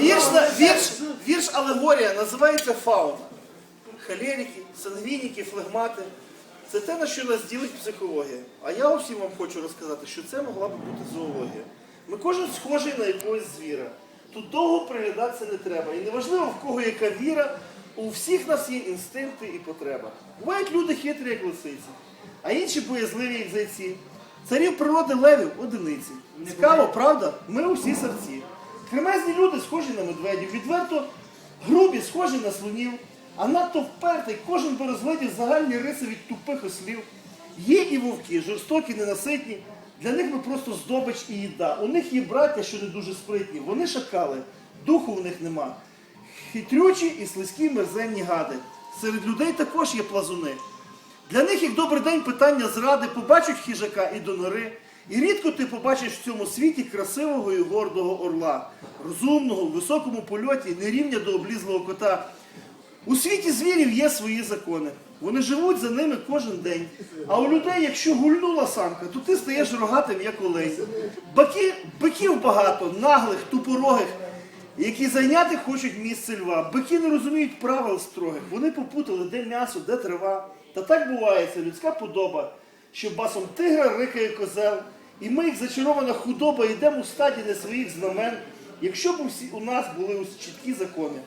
Вірш, на- вірш, вірш алегорія називається фауна. Холерики, сангвініки, флегмати. Це те, на що нас ділить психологія. А я усім вам хочу розказати, що це могла б бути зоологія. Ми кожен схожий на якогось звіра. Тут довго приглядатися не треба. І неважливо, в кого яка віра, у всіх нас є інстинкти і потреба. Бувають люди хитрі, як лисиці, а інші боязливі, як зайці. Царів природи левів одиниці. Цікаво, правда? Ми усі серці. Кремезні люди схожі на медведів, відверто грубі, схожі на слонів, а надто впертий кожен би розглядів загальні риси від тупих ослів. Є і вовки, жорстокі, ненаситні. Для них ми просто здобич і їда. У них є браття, що не дуже спритні. Вони шакали, духу в них нема. Хитрючі і слизькі мерзенні гади. Серед людей також є плазуни. Для них, як добрий день, питання зради, побачать хижака і до нори. І рідко ти побачиш в цьому світі красивого і гордого орла, розумного, в високому польоті, не рівня до облізлого кота. У світі звірів є свої закони. Вони живуть за ними кожен день. А у людей, якщо гульнула самка, то ти стаєш рогатим, як олень. Биків багато, наглих, тупорогих, які зайняти хочуть місце льва. Бики не розуміють правил строгих. Вони попутали, де м'ясо, де трава. Та так буває, це людська подоба, що басом тигра рикає козел. І ми, як зачарована худоба, йдемо у стаді не своїх знамен, якщо б усі, у нас були ось чіткі закони.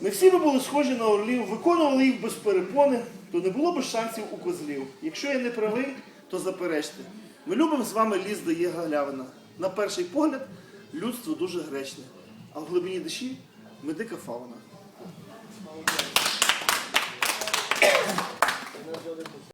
Ми всі би були схожі на орлів, виконували їх без перепони, то не було б шансів у козлів. Якщо я не правий, то заперечте. Ми любимо з вами ліс, де є галявина. На перший погляд, людство дуже гречне, а в глибині душі ми дика фауна.